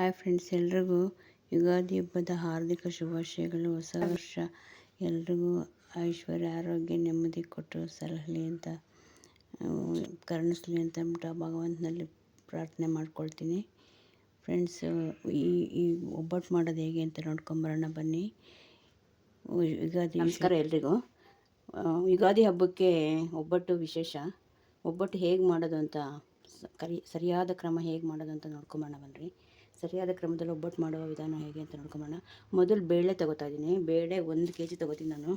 Hi friends ಎಲ್ರಿಗೂ ಯುಗಾದಿ ಹಬ್ಬದ ಹಾರ್ದಿಕ ಶುಭಾಶಯಗಳು. ಹೊಸ ವರ್ಷ ಎಲ್ರಿಗೂ ಐಶ್ವರ್ಯ, ಆರೋಗ್ಯ, ನೆಮ್ಮದಿ ಕೊಟ್ಟು ಸಲಹಲಿ ಅಂತ ಕರುಣಿಸ್ಲಿ ಅಂತ ಅಂದ್ಬಿಟ್ಟು ಭಗವಂತನಲ್ಲಿ ಪ್ರಾರ್ಥನೆ ಮಾಡ್ಕೊಳ್ತೀನಿ. ಫ್ರೆಂಡ್ಸ್ ಈ ಈ ಒಬ್ಬಟ್ಟು ಮಾಡೋದು ಹೇಗೆ ಅಂತ ನೋಡ್ಕೊಂಬರೋಣ ಬನ್ನಿ. ಯುಗಾದಿ ನಮಸ್ಕಾರ ಎಲ್ರಿಗೂ. ಯುಗಾದಿ ಹಬ್ಬಕ್ಕೆ ಒಬ್ಬಟ್ಟು ವಿಶೇಷ. ಒಬ್ಬಟ್ಟು ಹೇಗೆ ಮಾಡೋದು ಅಂತ ಕರಿ, ಸರಿಯಾದ ಕ್ರಮ ಹೇಗೆ ಮಾಡೋದು ಅಂತ ನೋಡ್ಕೊಂಬರೋಣ ಬನ್ನಿರಿ ಸರಿಯಾದ ಕ್ರಮದಲ್ಲಿ ಒಬ್ಬಟ್ಟು ಮಾಡುವ ವಿಧಾನ ಹೇಗೆ ಅಂತ ನೋಡ್ಕೊಂಬೋಣ ಮೊದಲು ಬೇಳೆ ತಗೋತಾ ಇದ್ದೀನಿ. ಬೇಳೆ ಒಂದು ಕೆ ಜಿ ತಗೋತೀನಿ ನಾನು.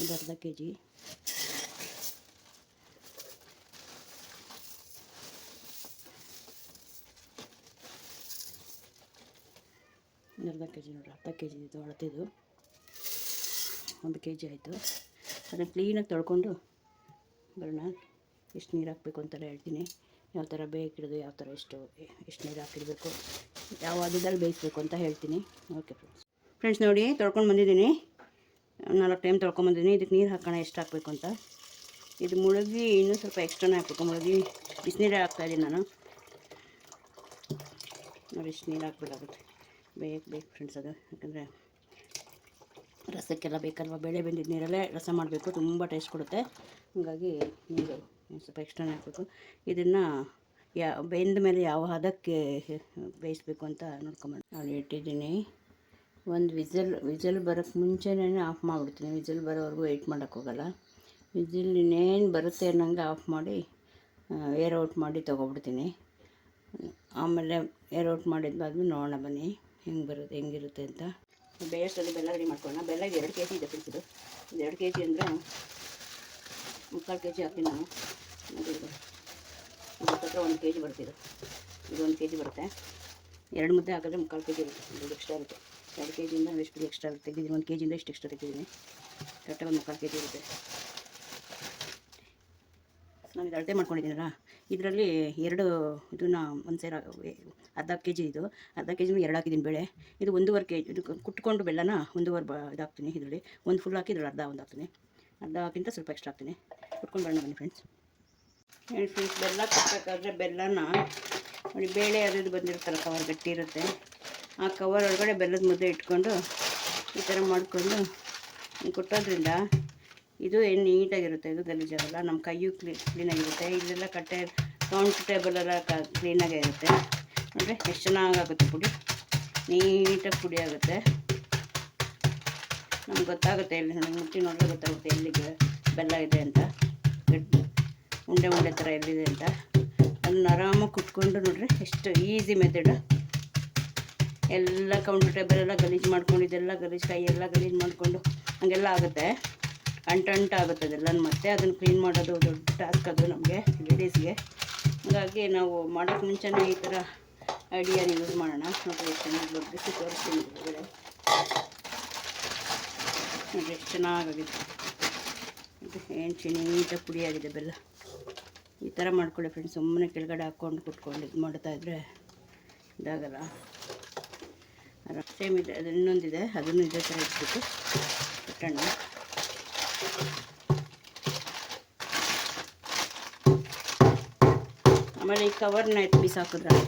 ಒಂದು ಅರ್ಧ ಕೆ ಜಿ ಒಂದು ಅರ್ಧ ಕೆ ಜಿ ನೋಡ್ರಿ ಅರ್ಧ ಕೆ ಜಿ ಇದು. ಅಳತಿದ್ದು ಒಂದು ಕೆ ಜಿ ಆಯಿತು. ಅದನ್ನು ಕ್ಲೀನಾಗಿ ತೊಳ್ಕೊಂಡು ಬರೋಣ. ಎಷ್ಟು ನೀರು ಹಾಕಬೇಕು ಅಂತೆಲ್ಲ ಹೇಳ್ತೀನಿ. ಯಾವ ಥರ ಬೇಕಿಡೋದು ಯಾವ ಥರ ಎಷ್ಟು ಎಷ್ಟು ನೀರು ಹಾಕಿಡಬೇಕು ಯಾವ ಅದರಲ್ಲಿ ಬೇಯಿಸ್ಬೇಕು ಅಂತ ಹೇಳ್ತೀನಿ. ಓಕೆ ಫ್ರೆಂಡ್ಸ್ ಫ್ರೆಂಡ್ಸ್ ನೋಡಿ, ತೊಳ್ಕೊಂಡು ಬಂದಿದ್ದೀನಿ. ನಾಲ್ಕು ಟೈಮ್ ತೊಳ್ಕೊಂಬಂದಿದ್ದೀನಿ ಇದಕ್ಕೆ ನೀರು ಹಾಕೋಣ, ಎಷ್ಟು ಹಾಕಬೇಕು ಅಂತ. ಇದು ಮುಳುಗಿ ಇನ್ನೂ ಸ್ವಲ್ಪ ಎಕ್ಸ್ಟ್ರಾನೇ ಹಾಕಬೇಕು. ಮುಳುಗಿ ಬಿಸಿನೀರೇ ಹಾಕ್ತಾಯಿದ್ದೀನಿ ನಾನು. ನೋಡಿ, ಇಷ್ಟು ನೀರು ಹಾಕ್ಬೇಕಾಗುತ್ತೆ. ಬೇಕು ಬೇಕು ಫ್ರೆಂಡ್ಸ್ ಅದು. ಯಾಕಂದರೆ ರಸಕ್ಕೆಲ್ಲ ಬೇಕಲ್ವ? ಬೇಳೆ ಬೆಂದಿದ್ದ ನೀರಲ್ಲೇ ರಸ ಮಾಡಬೇಕು. ತುಂಬ ಟೇಸ್ಟ್ ಕೊಡುತ್ತೆ. ಹಾಗಾಗಿ ನೀರು ಸ್ವಲ್ಪ ಎಕ್ಸ್ಟ್ರಾನೇ ಹಾಕಬೇಕು ಇದನ್ನು ಯಾ, ಬೆಂದ ಮೇಲೆ ಯಾವ ಹದಕ್ಕೆ ಬೇಯಿಸ್ಬೇಕು ಅಂತ ನೋಡ್ಕೊಂಬಂದು ನಾನು ಇಟ್ಟಿದ್ದೀನಿ. ಒಂದು ವಿಸಲ್ ವಿಸಲ್ ಬರೋಕ್ಕೆ ಮುಂಚೆನೇ ಆಫ್ ಮಾಡಿಬಿಡ್ತೀನಿ. ವಿಸಲ್ ಬರೋವರೆಗೂ ವೆಯ್ಟ್ ಮಾಡೋಕ್ಕೋಗಲ್ಲ ವಿಸಿಲ್ ಇನ್ನೇನು ಬರುತ್ತೆ ಅನ್ನಂಗೆ ಆಫ್ ಮಾಡಿ ಏರ್ ಔಟ್ ಮಾಡಿ ತೊಗೊಬಿಡ್ತೀನಿ. ಆಮೇಲೆ ಏರ್ ಔಟ್ ಮಾಡಿದ್ದಾದ್ಮೇಲೆ ನೋಡೋಣ ಬನ್ನಿ. ಹೆಂಗೆ ಬರುತ್ತೆ, ಹೆಂಗಿರುತ್ತೆ ಅಂತ. ಬೇಯಷ್ಟಲ್ಲಿ ಬೆಲ್ಲ ರೆಡಿ ಮಾಡ್ಕೊಳ್ಳೋಣ. ಬೆಲ್ಲ ಎರಡು ಕೆ ಜಿ ಇದೆ ಫ್ರೆಂಡ್ಸ್ ಇದು. ಇದು ಎರಡು ಕೆ ಜಿ ಅಂದರೆ ಮುಕ್ಕಾಲು ಕೆ ಜಿ ಹಾಕ್ತೀನಿ ನಾನು. ನೋಡಿ ಒಂದು ಕೆ ಜಿ ಬರ್ತಿದ್ದು ಇದು ಒಂದು ಕೆ ಜಿ ಬರುತ್ತೆ. ಎರಡು ಮುದ್ದೆ ಹಾಕಿದ್ರೆ ಮುಕ್ಕಾಲು ಕೆ ಜಿ ಇರುತ್ತೆ ಇದು ಎಕ್ಸ್ಟ್ರಾ ಇರುತ್ತೆ. ಎರಡು ಕೆ ಜಿಯಿಂದ ಎಷ್ಟು ಎಕ್ಸ್ಟ್ರಾ ತೆಗೆದಿದ್ದೀನಿ ಒಂದು ಕೆ ಜಿಯಿಂದ ಎಷ್ಟು ಎಕ್ಸ್ಟ್ರಾ ತೆಗೆದಿದ್ದೀನಿ. ಕರೆಕ್ಟಾಗಿ ಒಂದು ಮುಕ್ಕಾಲು ಕೆ ಜಿ ಇರುತ್ತೆ ನಾನು ಇದು ಅಳತೆ ಮಾಡ್ಕೊಂಡಿದ್ದೀನಲ್ಲ, ಇದರಲ್ಲಿ ಎರಡು ಇದನ್ನ ಒಂದು ಸೇರ, ಅರ್ಧ ಕೆ ಜಿ ಇದು. ಅರ್ಧ ಕೆ ಜಿನೂ ಎರಡು ಹಾಕಿದ್ದೀನಿ ಬೇಳೆ. ಇದು ಒಂದೂವರೆ ಕೆ ಇದು ಕುಟ್ಕೊಂಡು ಬೆಲ್ಲನ ಒಂದೂವರೆ ಬ, ಇದಾಗ್ತೀನಿ ಇದರಲ್ಲಿ. ಒಂದು ಫುಲ್ ಹಾಕಿ ಇದರಲ್ಲಿ ಅರ್ಧ ಒಂದು ಹಾಕ್ತೀನಿ ಅರ್ಧ ಹಾಕಿಂತ ಸ್ವಲ್ಪ ಎಕ್ಸ್ಟ್ರಾ ಹಾಕ್ತೀನಿ. ಕುಟ್ಕೊಂಡು ಬರೋಣ ಬನ್ನಿ ಫ್ರೆಂಡ್ಸ್ ಫ್ರೆಂಡ್ಸ್ ಬೆಲ್ಲ ಕಟ್ಟಬೇಕಾದ್ರೆ ಬೆಲ್ಲನ ನೋಡಿ ಬೇಳೆ ಅದು ಬಂದಿರ್ತಾರೆ ಕವರ್ ಗಟ್ಟಿ ಇರುತ್ತೆ. ಆ ಕವರ್ ಒಳಗಡೆ ಬೆಲ್ಲದ ಮುದ್ದೆ ಇಟ್ಕೊಂಡು ಈ ಥರ ಮಾಡಿಕೊಂಡು ಕೊಟ್ಟೋದ್ರಿಂದ ಇದು ಏನು ನೀಟಾಗಿರುತ್ತೆ, ಇದು ಗಲೀಜಾಗಲ್ಲ ನಮ್ಮ ಕೈಯು ಕ್ಲೀ ಕ್ಲೀನಾಗಿರುತ್ತೆ ಇಲ್ಲೆಲ್ಲ ಕಟ್ಟೆ ಕೌಂಟ್ ಎಲ್ಲ ಕ ಕ್ಲೀನಾಗೇ ಇರುತ್ತೆ. ಅಂದರೆ ಎಷ್ಟು ಚೆನ್ನಾಗಾಗುತ್ತೆ ಪುಡಿ. ನೀಟಾಗಿ ಪುಡಿ ಆಗುತ್ತೆ. ನಮ್ಗೆ ಗೊತ್ತಾಗುತ್ತೆ ಎಲ್ಲಿ ಮುಟ್ಟಿ ನೋಡಿದ್ರೆ ಗೊತ್ತಾಗುತ್ತೆ ಎಲ್ಲಿಗೆ ಬೆಲ್ಲ ಇದೆ ಅಂತ. ಉಂಡೆ ಉಂಡೆ ಥರ ಎಲ್ಲಿದೆ ಅಂತ. ಅದನ್ನ ಆರಾಮಾಗಿ ಕುಟ್ಕೊಂಡು ನೋಡ್ರಿ, ಎಷ್ಟು ಈಸಿ ಮೆಥಡ್ ಎಲ್ಲ ಕೌಂಟರ್ ಟೇಬಲ್ ಎಲ್ಲ ಗಲೀಜು ಮಾಡ್ಕೊಂಡು, ಇದೆಲ್ಲ ಗಲೀಜು, ಕೈ ಎಲ್ಲ ಗಲೀಜು ಮಾಡಿಕೊಂಡು ಹಾಗೆಲ್ಲ ಆಗುತ್ತೆ. ಅಂಟಂಟ ಆಗುತ್ತೆ ಅದೆಲ್ಲ, ಮತ್ತೆ ಅದನ್ನು ಕ್ಲೀನ್ ಮಾಡೋದು ದೊಡ್ಡ ಟಾಸ್ಕ್ ಅದು ನಮಗೆ ಲೇಡೀಸ್ಗೆ ಹಾಗಾಗಿ ನಾವು ಮಾಡೋಕ್ಕೆ ಮುಂಚೆನೇ ಈ ಥರ ಐಡಿಯಾನ ಯೂಸ್ ಮಾಡೋಣ. ನೋಡಿ ಎಷ್ಟು ಚೆನ್ನಾಗಿ ಬಗ್ಗಿಸಿ ತೋರಿಸ್ತೀನಿ ಒಳಗಡೆ. ನೋಡಿರಿ ಎಷ್ಟು ಚೆನ್ನಾಗಾಗಿದೆ ಏನು ಏನು ನೀಟಾಗಿ ಪುಡಿಯಾಗಿದೆ ಬೆಲ್ಲ. ಈ ಥರ ಮಾಡ್ಕೊಳ್ಳಿ ಫ್ರೆಂಡ್ಸ್ ಸುಮ್ಮನೆ ಕೆಳಗಡೆ ಹಾಕ್ಕೊಂಡು ಕುಟ್ಕೊಂಡು ಇದು ಮಾಡ್ತಾಯಿದ್ರೆ ಇದಾಗಲ್ಲ. ಸೇಮ್ ಇದೆ, ಅದು ಇನ್ನೊಂದಿದೆ, ಅದನ್ನು ಇದೇ ಥರ ಇಟ್ಬಿಟ್ಟು ಕಟ್ಟೋಣ. ಆಮೇಲೆ ಈ ಕವರ್ನ ಎತ್ತು ಬಿಸಾಕಿದ್ರೆ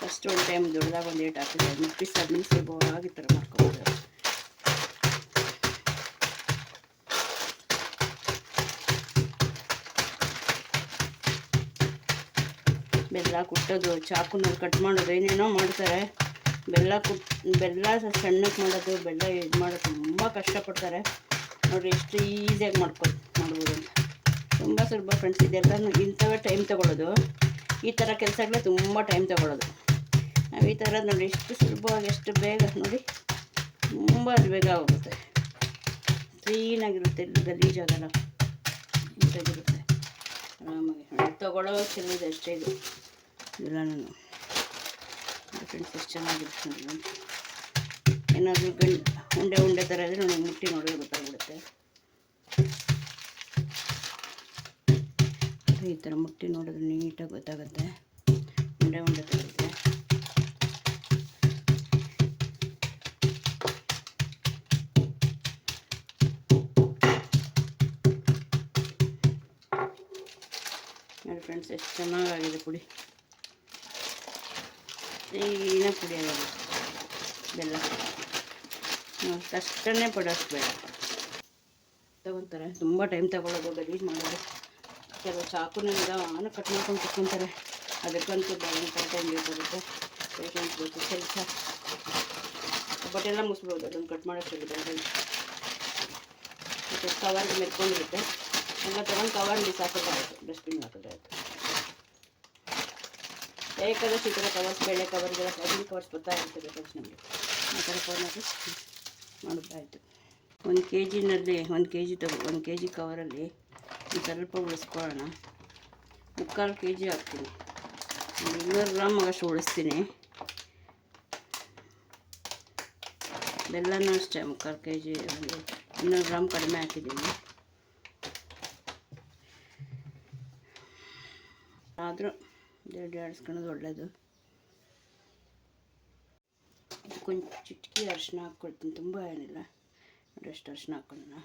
ಫಸ್ಟ್ ಒಂದು ಟೈಮ್ ದೊಡ್ಡದಾಗ ಒಂದು ಏಟ್ ಹಾಕಿದ್ರೆ ಅದನ್ನ ಬಿಸಾದ್ಮೇಲೆ ಸುಲಭವಾಗಿ ಈ ಥರ ಮಾಡ್ಕೊಬೋದು. ಬೆಲ್ಲ ಕುಟ್ಟೋದು ಚಾಕುನಲ್ಲಿ ಕಟ್ ಮಾಡೋದು, ಏನೇನೋ ಮಾಡ್ತಾರೆ. ಬೆಲ್ಲ ಕುಟ್, ಬೆಲ್ಲ ಸಣ್ಣಕ್ಕೆ ಮಾಡೋದು, ಬೆಲ್ಲ ಇದು ಮಾಡೋದು ತುಂಬ ಕಷ್ಟಪಡ್ತಾರೆ. ನೋಡಿ ಎಷ್ಟು ಈಸಿಯಾಗಿ ಮಾಡ್ಕೊ, ಮಾಡ್ಬೋದು ಅಂತ. ತುಂಬ ಸುಲಭ ಫ್ರೆಂಡ್ಸ್ ಇದೆಲ್ಲ ಇಂಥವೇ ಟೈಮ್ ತೊಗೊಳ್ಳೋದು. ಈ ಥರ ಕೆಲಸಗಳೇ ತುಂಬ ಟೈಮ್ ತೊಗೊಳ್ಳೋದು. ನಾವು ಈ ಥರ ನೋಡಿ ಎಷ್ಟು ಸುಲಭವಾಗಿ, ಎಷ್ಟು ಬೇಗ ನೋಡಿ ತುಂಬ ಬೇಗ ಆಗುತ್ತೆ. ಕ್ಲೀನಾಗಿರುತ್ತೆ ಗಲೀಜಾಗಲ್ಲ ನೀಟಾಗಿರುತ್ತೆ ಆರಾಮಾಗಿ ತೊಗೊಳ್ಳೋ ಚೆಲ್ಲಿದೆ ಅಷ್ಟೇ ಇದು. ಇಲ್ಲ ನಾನು ಫ್ರೆಂಡ್ಸ್ ಎಷ್ಟು ನೋಡಿ. ಏನಾದರೂ ಗಂಡು ಉಂಡೆ ಉಂಡೆ ಥರ ಇದ್ರೆ ನನಗೆ ಮುಟ್ಟಿ ನೋಡಿದ್ರೆ ಗೊತ್ತಾಗ್ಬಿಡುತ್ತೆ. ಈ ಥರ ಮುಟ್ಟಿ ನೋಡಿದ್ರೆ ನೀಟಾಗಿ ಗೊತ್ತಾಗುತ್ತೆ. ಉಂಡೆ ಉಂಡೆ ಥರ ಇದೆ ಫ್ರೆಂಡ್ಸ್ ಎಷ್ಟು ಚೆನ್ನಾಗಾಗಿದೆ ಪುಡಿ. ಕ್ಲೀನಾಗಿ ಕುಡಿಯೋದು ಬೆಲ್ಲ. ನಾವು ಪಡೋಷ್ಟು ಬೇಡ ತಗೊತಾರೆ. ತುಂಬ ಟೈಮ್ ತಗೊಳ್ಳೋದು ಗಲೀಜು ಮಾಡೋದು. ಕೆಲವು ಚಾಕುನ ನಿಧಾನ ಕಟ್ ಮಾಡ್ಕೊಂಡು ಕುತ್ಕೊಂತಾರೆ. ಅದಕ್ಕಂತೂ ಭಯಂಕರ ಟೈಮ್ ಬೇಕಾಗುತ್ತೆ ಪೇಷಂಟ್ ಬೇಕು ಕೆಲಸ. ಬಟ್ ಎಲ್ಲ ಮುಗಿಸ್ಬೋದು. ಅದನ್ನು ಕಟ್ ಮಾಡೋಷ್ಟು ಬೇಡ ಮತ್ತು ಕವರ್ಗೆ ಮೆತ್ಕೊಂಡಿರುತ್ತೆ. ಎಲ್ಲ ತಗೊಂಡು ಕವರ್ ಬಿಸಾಕಿದ್ರೆ ಆಯಿತು ಡಸ್ಟ್ಬಿನ್ ಹಾಕಿದ್ರೆ ಆಯಿತು. ಬೇಕಾದಷ್ಟು ಈ ಥರ ಕವರ್ಸ್ ಬೇಳೆ ಕವರ್ಗೆಲ್ಲ ಪ್ಯಾಕಿಂಗ್ ಕವರ್ಸ್ ಬರ್ತಾ ಇರ್ತದೆ ಬೇಕಾದಷ್ಟು ನಮಗೆ. ಆ ಥರ ಕವರ್ನಾಗಿ ಮಾಡಬೇಕಾಯಿತು ಒಂದು ಕೆ ಜಿನಲ್ಲಿ ಒಂದು ಕೆ ಜಿ ತಗೋ, ಒಂದು ಕೆ ಜಿ ಕವರಲ್ಲಿ ಸ್ವಲ್ಪ ಉಳಿಸ್ಕೊಳ್ಳೋಣ. ಮುಕ್ಕಾಲು ಕೆ ಜಿ ಹಾಕ್ತೀನಿ. ಒಂದು ಇನ್ನೂರು ಗ್ರಾಮ್ ಅಷ್ಟು ಉಳಿಸ್ತೀನಿ. ಬೆಲ್ಲನೂ ಅಷ್ಟೇ, ಮುಕ್ಕಾಲು ಕೆ ಜಿ ಒಂದು ಇನ್ನೂರು ಗ್ರಾಮ್ ಕಡಿಮೆ ಹಾಕಿದ್ದೀನಿ. ಆದರೂ ಎರಡು ಆಡಿಸ್ಕೊಳ್ಳೋದು ಒಳ್ಳೆಯದು ಕೊಂಚ ಚಿಟಕಿ ಅರಿಶಿನ ಹಾಕ್ಕೊಳ್ತೀನಿ ತುಂಬ ಏನಿಲ್ಲ. ನೋಡಿ ಅಷ್ಟು ಅರಿಶಿನ ಹಾಕ್ಕೊಳ್ಳೋಣ.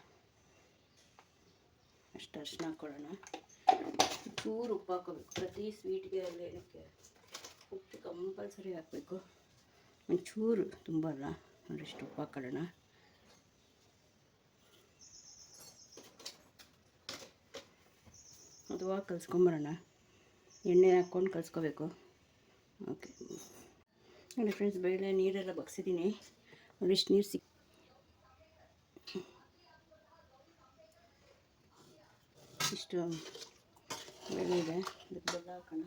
ಅಷ್ಟು ಅರಿಶಿನ ಹಾಕ್ಕೊಳ್ಳೋಣ. ಚೂರು ಉಪ್ಪು ಹಾಕೋಬೇಕು ಪ್ರತಿ ಸ್ವೀಟ್ಗೆ ಅಲ್ಲಿ ಏನಕ್ಕೆ ಉಪ್ಪು ಕಂಪಲ್ಸರಿ ಹಾಕಬೇಕು. ಒಂಚೂರು ತುಂಬ ಅಲ್ಲ. ನೋಡಿ ಅಷ್ಟು ಉಪ್ಪು ಹಾಕೊಳ್ಳೋಣ ಅದು ಕಲಿಸ್ಕೊಂಬರೋಣ. ಎಣ್ಣೆ ಹಾಕ್ಕೊಂಡು ಕಲಿಸ್ಕೋಬೇಕು. ಓಕೆ ನೋಡಿ ಫ್ರೆಂಡ್ಸ್ ಬೇಳೆ ನೀರೆಲ್ಲ ಬಗ್ಸಿದ್ದೀನಿ. ನೋಡಿ ಇಷ್ಟು ನೀರು ಸಿಕ್ ಇಷ್ಟು ಬೇಳೆ ಇದೆ. ಬೆಲ್ಲ ಹಾಕೋಣ.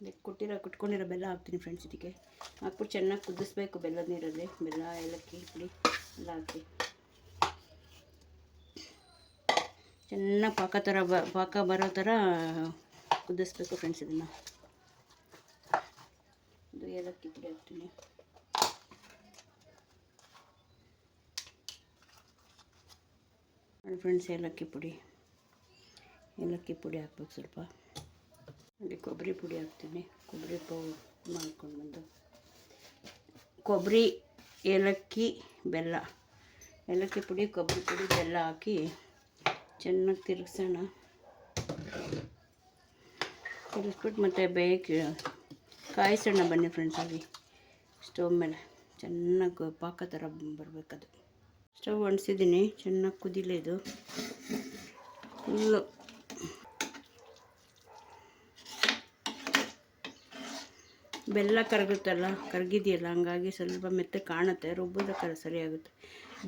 ಇದಕ್ಕೆ ಕೊಟ್ಟಿರೋ, ಕುಟ್ಕೊಂಡಿರೋ ಬೆಲ್ಲ ಹಾಕ್ತೀನಿ ಫ್ರೆಂಡ್ಸ್ ಇದಕ್ಕೆ. ಹಾಕ್ಬಿಟ್ಟು ಚೆನ್ನಾಗಿ ಕುದಿಸ್ಬೇಕು ಬೆಲ್ಲದ ನೀರಲ್ಲಿ. ಬೆಲ್ಲ, ಏಲಕ್ಕಿ ಪುಡಿ ಎಲ್ಲ ಹಾಕಿ. ಚೆನ್ನಾಗಿ ಪಾಕ ಥರ ಬ, ಪಾಕ ಬರೋ ಥರ ಕುದಿಸ್ಬೇಕು ಫ್ರೆಂಡ್ಸ್ ಇದನ್ನು. ಇದು ಏಲಕ್ಕಿ ಪುಡಿ ಹಾಕ್ತೀನಿ ನೋಡಿ ಫ್ರೆಂಡ್ಸ್ ಏಲಕ್ಕಿ ಪುಡಿ. ಏಲಕ್ಕಿ ಪುಡಿ ಹಾಕ್ಬೇಕು ಸ್ವಲ್ಪ. ಅಲ್ಲಿ ಕೊಬ್ಬರಿ ಪುಡಿ ಹಾಕ್ತೀನಿ. ಕೊಬ್ಬರಿ ಪೌ ಮಾಡ್ಕೊಂಡು ಬಂದು. ಕೊಬ್ಬರಿ, ಏಲಕ್ಕಿ, ಬೆಲ್ಲ. ಏಲಕ್ಕಿ ಪುಡಿ, ಕೊಬ್ಬರಿ ಪುಡಿ, ಬೆಲ್ಲ ಹಾಕಿ ಚೆನ್ನಾಗಿ ತಿರುಗಿಸೋಣ. ತಿರುಗಿಸ್ಬಿಟ್ಟು ಮತ್ತೆ ಬೇಯಕ್ಕೆ ಕಾಯಿಸೋಣ ಬನ್ನಿ ಫ್ರೆಂಡ್ಸ್ ಅಲ್ಲಿ. ಸ್ಟವ್ ಮೇಲೆ. ಚೆನ್ನಾಗಿ ಪಾಕ ಥರ ಬರಬೇಕದು. ಸ್ಟವ್ ಒಣಸಿದ್ದೀನಿ. ಚೆನ್ನಾಗಿ ಕುದಿಲೆ ಇದು. ಫುಲ್ಲು ಬೆಲ್ಲ ಕರಗುತ್ತಲ್ಲ, ಕರಗಿದೆಯಲ್ಲ, ಹಂಗಾಗಿ ಸ್ವಲ್ಪ ಮೆತ್ತೆ ಕಾಣುತ್ತೆ. ರುಬ್ಬೋದಕ್ಕೆ ಸರಿಯಾಗುತ್ತೆ.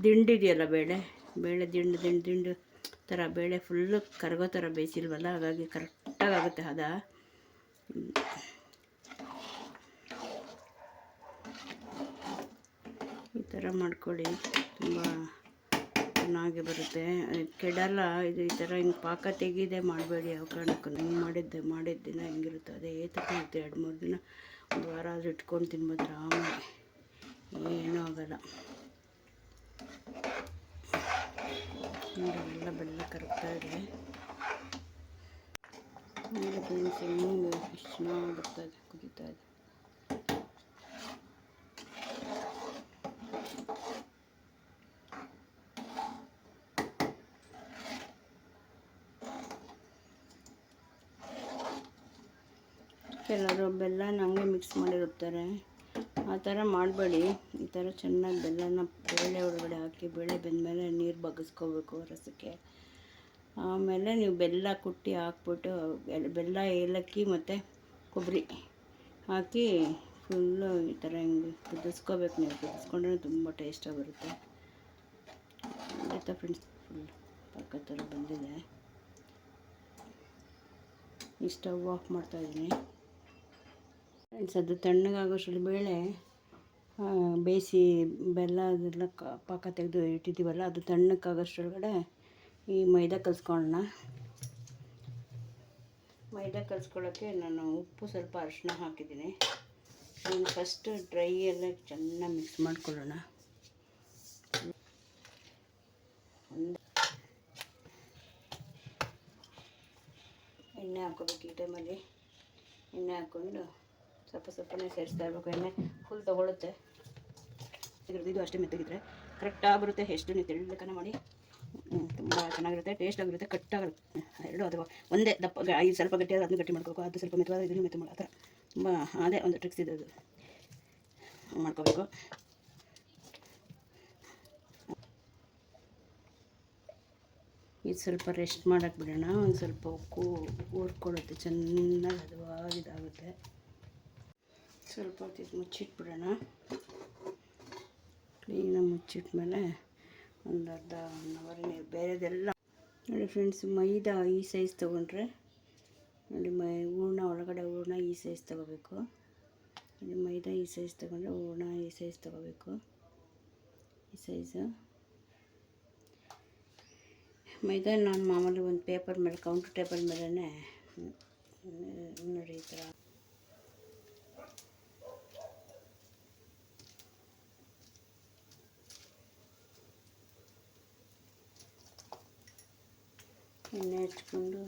ದಿಂಡಿದೆಯಲ್ಲ ಬೇಳೆ? ಬೇಳೆ ದಿಂಡು ದಿಂಡು ದಿಂಡು. ಥರ ಬೇಳೆ ಫುಲ್ಲು ಕರಗೋ ಥರ ಬೇಯಿಸಿಲ್ವಲ್ಲ? ಹಾಗಾಗಿ ಕರೆಕ್ಟಾಗಿ ಆಗುತ್ತೆ ಹದ. ಈ ಥರ ಮಾಡ್ಕೊಳ್ಳಿ. ತುಂಬ ಚೆನ್ನಾಗಿ ಬರುತ್ತೆ. ಕೆಡಲ್ಲ, ಇದು ಈ ಥರ ಹಿಂಗೆ ಪಾಕ ತೆಗೀದೆ ಮಾಡಬೇಡಿ ಯಾವ ಕಾರಣಕ್ಕೂ. ಹಿಂಗೆ ಮಾಡಿದ್ದೆ, ಮಾಡಿದ ದಿನ ಹೆಂಗಿರುತ್ತೆ ಅದೇ ಇರುತ್ತೆ ಎರಡು ಮೂರು ದಿನ ಒಂದು ವಾರ ಆದರೂ ಇಟ್ಕೊಂಡು ತಿನ್ಬೋದು ಆರಾಮಾಗಿ. ಏನೂ ಆಗಲ್ಲ. ನೋಡಿ ಎಲ್ಲ ಬೆಲ್ಲ ಕರಗ್ತಾ ಇದೆ. ನೋಡಿ ಫ್ರೆಂಡ್ಸ್ ಹೆಂಗೆ ಎಷ್ಟು ಚೆನ್ನಾಗಿ ಬರ್ತಾ ಇದೆ ಕುದೀತಾ ಇದೆ. ಕೆಲವರು ಬೆಲ್ಲನ ಹಂಗೆ ಮಿಕ್ಸ್ ಮಾಡಿರುತ್ತಾರೆ. ಆ ಥರ ಮಾಡಬೇಡಿ. ಈ ಥರ ಚೆನ್ನಾಗಿ ಬೆಲ್ಲನ ಬೇಳೆ ಒಳಗಡೆ ಹಾಕಿ, ಬೇಳೆ ಬೆಂದಮೇಲೆ ನೀರು ಬಗ್ಗಿಸ್ಕೋಬೇಕು ರಸಕ್ಕೆ. ಆಮೇಲೆ ನೀವು ಬೆಲ್ಲ ಕುಟ್ಟಿ ಹಾಕ್ಬಿಟ್ಟು ಬೆಲ್ಲ ಏಲಕ್ಕಿ ಮತ್ತು ಕೊಬ್ಬರಿ ಹಾಕಿ ಫುಲ್ಲು ಈ ಥರ ಹಿಂಗೆ ಕುದಿಸ್ಕೋಬೇಕು ನೀವು. ಕುದಿಸ್ಕೊಂಡ್ರೆ ತುಂಬ ಟೇಸ್ಟಾಗಿ ಬರುತ್ತೆ. ಆಯಿತಾ ಫ್ರೆಂಡ್ಸ್? ಫುಲ್ ಪಕ್ಕ ಥರ ಬಂದಿದೆ. ಈ ಸ್ಟವ್ ಆಫ್ ಮಾಡ್ತಾಯಿದ್ದೀನಿ ಫ್ರೆಂಡ್ಸ್ ಅದು ತಣ್ಣಗಾಗೋಷ್ಟ್ರಲ್ಲಿ ಬೇಳೆ ಬೇಯಿಸಿ ಬೆಲ್ಲ ಅದೆಲ್ಲ ಕ, ಪಾಕ ತೆಗೆದು ಇಟ್ಟಿದ್ದೀವಲ್ಲ, ಅದು ತಣ್ಣಕ್ಕಾಗೋಷ್ಟ್ರೊಳಗಡೆ ಈ ಮೈದಾ ಕಲಿಸ್ಕೊಳ್ಳೋಣ. ಮೈದಾ ಕಲಿಸ್ಕೊಳ್ಳೋಕ್ಕೆ ನಾನು ಉಪ್ಪು ಸ್ವಲ್ಪ ಅರಿಶಿನ ಹಾಕಿದ್ದೀನಿ. ನಾನು ಫಸ್ಟ್ ಡ್ರೈ ಎಲ್ಲ ಚೆನ್ನಾಗಿ ಮಿಕ್ಸ್ ಮಾಡ್ಕೊಳ್ಳೋಣ. ಎಣ್ಣೆ ಹಾಕೋಬೇಕು ಈ ಟೈಮಲ್ಲಿ ಎಣ್ಣೆ ಹಾಕ್ಕೊಂಡು ಸ್ವಲ್ಪ ಸ್ವಲ್ಪನೇ ಸೇರಿಸ್ತಾ ಇರಬೇಕು, ಎಣ್ಣೆ ಫುಲ್ ತೊಗೊಳುತ್ತೆ. ಇದ್ರದ್ದು ಇದು ಅಷ್ಟೇ ಮೆತ್ತಗಿದ್ರೆ. ಕರೆಕ್ಟಾಗಿ ಬರುತ್ತೆ, ಎಷ್ಟು ನೀವು ತೆಳ್ಳಕನ ಮಾಡಿ. ತುಂಬ ಚೆನ್ನಾಗಿರುತ್ತೆ ಟೇಸ್ಟ್ ಆಗಿರುತ್ತೆ ಕಟ್ಟಾಗಿರುತ್ತೆ ಎರಡು ಅಥವಾ ಒಂದೇ ದಪ್ಪ ಐದು ಸ್ವಲ್ಪ ಗಟ್ಟಿಯಾದ ಅದನ್ನು ಗಟ್ಟಿ ಮಾಡ್ಕೋಬೇಕು, ಅದು ಸ್ವಲ್ಪ ಮೆತ್ತವಾದ ಇದನ್ನು ಮೆತ್ತ ಮಾಡೋ, ಆ ಥರ. ತುಂಬ ಅದೇ ಒಂದು ಟ್ರಿಕ್ಸ್ ಇದೆ, ಅದು. ಮಾಡ್ಕೋಬೇಕು. ಇದು ಸ್ವಲ್ಪ ರೆಸ್ಟ್ ಮಾಡೋಕ್ಕೆ ಬಿಡೋಣ, ಒಂದು ಸ್ವಲ್ಪ ಉಕ್ಕು ಊರ್ಕೊಳ್ಳುತ್ತೆ, ಚೆನ್ನಾಗಿ ಹದವಾಗಿ ಇದಾಗುತ್ತೆ ಸ್ವಲ್ಪ ಹೊತ್ತಿಗೆ ಮುಚ್ಚಿಟ್ಬಿಡೋಣ. ಕ್ಲೀನಾಗಿ ಮುಚ್ಚಿಟ್ಮೇಲೆ ಒಂದು ಅರ್ಧ ಒನ್ ಅವರ್ ನೀರು ಬೇರೆದೆಲ್ಲ. ನೋಡಿ ಫ್ರೆಂಡ್ಸ್ ಮೈದಾ ಈ ಸೈಜ್ ತೊಗೊಂಡ್ರೆ ನೋಡಿ ಮೈ, ಹೂರ್ಣ ಒಳಗಡೆ ಹೂರ್ಣ ಈ ಸೈಜ್ ತೊಗೋಬೇಕು. ನೋಡಿ ಮೈದಾ ಈ ಸೈಜ್ ತೊಗೊಂಡ್ರೆ ಹೂರ್ಣ ಈ ಸೈಜ್ ತೊಗೋಬೇಕು. ಈ ಸೈಜು ಮೈದಾ ನಾನು ಮಾಮೂಲಿ ಒಂದು ಪೇಪರ್ ಮೇಲೆ ಕೌಂಟರ್ ಟೇಬಲ್ ಮೇಲೇ ನೋಡಿ ಈ ಥರ ಎಣ್ಣೆ ಹಚ್ಕೊಂಡು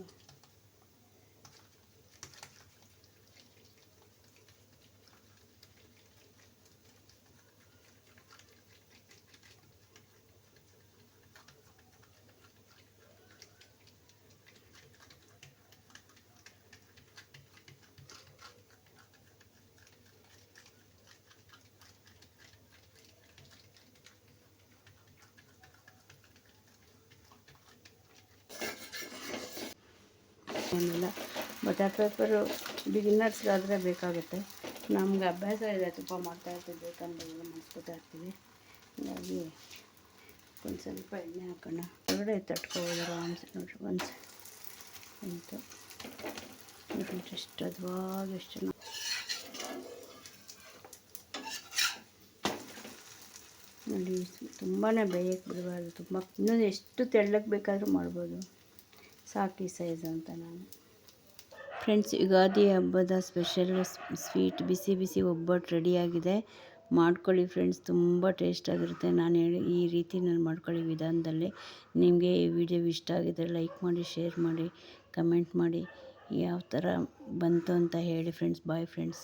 ಏನಿಲ್ಲ ಬಟರ್ ಪೇಪರು ಬಿಗಿನರ್ಸ್ಗಾದರೆ ಬೇಕಾಗುತ್ತೆ. ನಮ್ಗೆ ಅಭ್ಯಾಸ ಇದೆ ತುಪ್ಪ ಮಾಡ್ತಾ ಇರ್ತೀವಿ ಬೇಕಂದಾಗೆಲ್ಲ ಮಾಡಿಸ್ಕೊತಾ ಇರ್ತೀವಿ. ಹಾಗಾಗಿ ಒಂದು ಸ್ವಲ್ಪ ಎಣ್ಣೆ ಹಾಕೋಣ. ಹೊರಗಡೆ ತಟ್ಕೋಬೋದು ಆರಾಮ್ಸೆ ನೋಡ್ರಿ ಒಂದು ಸಂತು ನೋಡ್ರಿ ಎಷ್ಟು ಅದ್ವಾಗಿ ಎಷ್ಟು ಚೆನ್ನಾಗಿ ನೋಡಿ ತುಂಬಾ ಬೇಯಕ್ಕೆ ಬಿಡಬಾರ್ದು. ತುಂಬ ಇನ್ನೊಂದು ಎಷ್ಟು ತೆಳ್ಳಕ್ಕೆ ಬೇಕಾದರೂ ಮಾಡ್ಬೋದು. ಸಾಕಿ ಸೈಜ್ ಅಂತ ನಾನು. ಫ್ರೆಂಡ್ಸ್ ಯುಗಾದಿ ಹಬ್ಬದ ಸ್ಪೆಷಲ್ ಸ್ವೀಟ್ ಬಿಸಿ ಬಿಸಿ ಒಬ್ಬಟ್ಟು ರೆಡಿಯಾಗಿದೆ ಮಾಡ್ಕೊಳ್ಳಿ ಫ್ರೆಂಡ್ಸ್ ತುಂಬ ಟೇಸ್ಟಾಗಿರುತ್ತೆ ನಾನು ಹೇಳಿ, ಈ ರೀತಿ ನಾನು ಮಾಡ್ಕೊಳ್ಳಿ ವಿಧಾನದಲ್ಲಿ. ನಿಮಗೆ ಈ ವಿಡಿಯೋ ಇಷ್ಟ ಆಗಿದೆ ಲೈಕ್ ಮಾಡಿ ಶೇರ್ ಮಾಡಿ ಕಮೆಂಟ್ ಮಾಡಿ. ಯಾವ ಥರ ಬಂತು ಅಂತ ಹೇಳಿ ಫ್ರೆಂಡ್ಸ್ ಬಾಯ್ ಫ್ರೆಂಡ್ಸ್